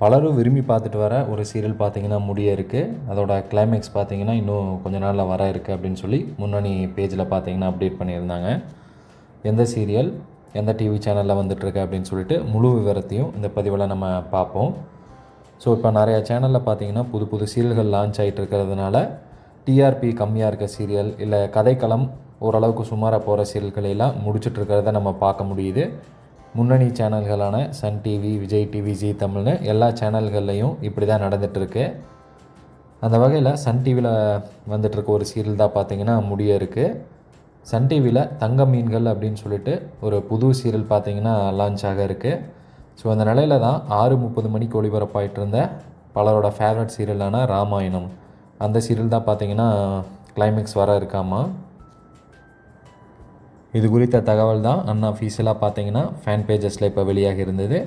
பலரும் விரும்பி பார்த்துட்டு வர ஒரு சீரியல் பார்த்தீங்கன்னா முடிய இருக்குது அதோட கிளைமேக்ஸ் பார்த்தீங்கன்னா இன்னும் கொஞ்ச நாளில் வர இருக்குது அப்படின்னு சொல்லி முன்னணி பேஜில் பார்த்தீங்கன்னா அப்டேட் பண்ணியிருந்தாங்க. எந்த சீரியல் எந்த டிவி சேனலில் வந்துட்டுருக்கு அப்படின்னு சொல்லிட்டு முழு விவரத்தையும் இந்த பதிவில் நம்ம பார்ப்போம். ஸோ இப்போ நிறையா சேனலில் பார்த்தீங்கன்னா புது புது சீரியல்கள் லான்ச் ஆகிட்டு இருக்கிறதுனால டிஆர்பி கம்மியாக இருக்க சீரியல் இல்லை கதைக்களம் ஓரளவுக்கு சுமாராக போகிற சீரியல்களை எல்லாம் முடிச்சிட்டு இருக்கிறத நம்ம பார்க்க முடியுது. முன்னணி சேனல்களான Sun TV Vijay TV Zee தமிழ்னு எல்லா சேனல்கள்லையும் இப்படி தான் நடந்துகிட்ருக்கு அந்த வகையில் சன் டிவியில் வந்துட்டுருக்க ஒரு சீரியல் தான் பார்த்தீங்கன்னா முடிய இருக்குது சன் டிவியில் தங்க மீன்கள் அப்படின்னு சொல்லிட்டு ஒரு புது சீரியல் பார்த்திங்கன்னா லான்ச் ஆக இருக்குது ஸோ அந்த நிலையில தான் ஆறு முப்பது மணிக்கு ஒளிபரப்பாயிட்டு இருந்த பலரோட ஃபேவரட் சீரியலான ராமாயணம். அந்த சீரியல் தான் பார்த்தீங்கன்னா கிளைமேக்ஸ் வர இருக்காமா? இது குறித்த தகவல் தான் அண்ணா அஃபீஷியலாக பார்த்தீங்கன்னா ஃபேன் பேஜஸில் இப்போ வெளியாக இருந்தது.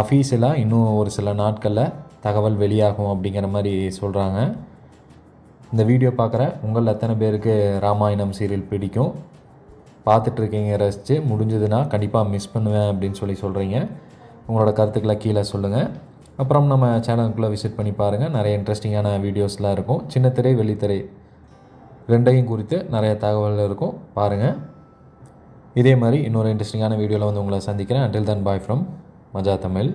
அஃபீஷியலாக இன்னும் ஒரு சில நாட்களில் தகவல் வெளியாகும் அப்படிங்கிற மாதிரி சொல்கிறாங்க இந்த வீடியோ பார்க்குற உங்கள் எத்தனை பேருக்கு ராமாயணம் சீரியல் பிடிக்கும். பார்த்துட்ருக்கீங்க ரசித்து முடிஞ்சதுன்னா கண்டிப்பாக மிஸ் பண்ணுவேன் அப்படின்னு சொல்லி சொல்கிறீங்க உங்களோட கருத்துக்களை கீழே சொல்லுங்கள் அப்புறம் நம்ம சேனலுக்குள்ளே விசிட் பண்ணி பாருங்கள் நிறைய இன்ட்ரெஸ்டிங்கான வீடியோஸ்லாம் இருக்கும். சின்ன திரை வெள்ளித்திரை ரெண்டையும் குறித்து நிறைய தகவல் இருக்கும். பாருங்கள் இதே மாதிரி இன்னொரு இன்ட்ரெஸ்டிங்கான வீடியோவில் வந்து உங்களை சந்திக்கிறேன். அண்டில் தன் பாய் ஃப்ரம் மஜா தமிழ்.